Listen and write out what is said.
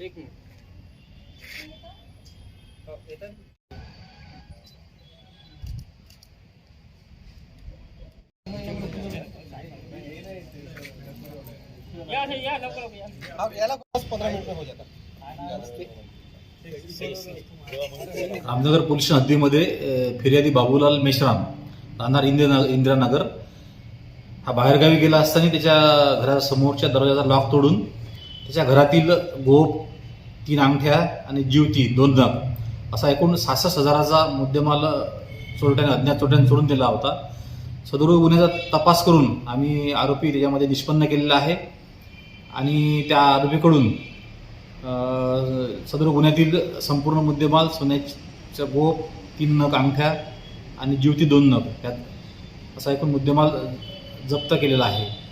एक मिनिट. हो, याला मिनट हो जाता रामनगर पोलीस हद्दीमध्ये फिर्यादी बाबूलाल मेश्राम राहणार इंदिरा इंदिरानगर. हा बाहेरगावी गेला असताना त्याच्या घरासमोरच्या दरवाजाचा लॉक तोडून त्याच्या घरातील गोप तीन अंगठ्या आणि जीवती दोन नग असा एकूण सहासष्ट हजाराचा मुद्देमाल चोरट्याने अज्ञात चोरट्याने चोरून दिला होता. सदर गुन्ह्याचा तपास करून आम्ही आरोपी त्याच्यामध्ये निष्पन्न केलेला आहे. आणि त्या आरोपीकडून अ, सदर गुन्ह्यातील संपूर्ण मुद्देमाल सोन्याच्या गोप तीन नग अंगठ्या आणि जीवती दोन नग त्यात असा एकूण मुद्देमाल जप्त केलेला आहे.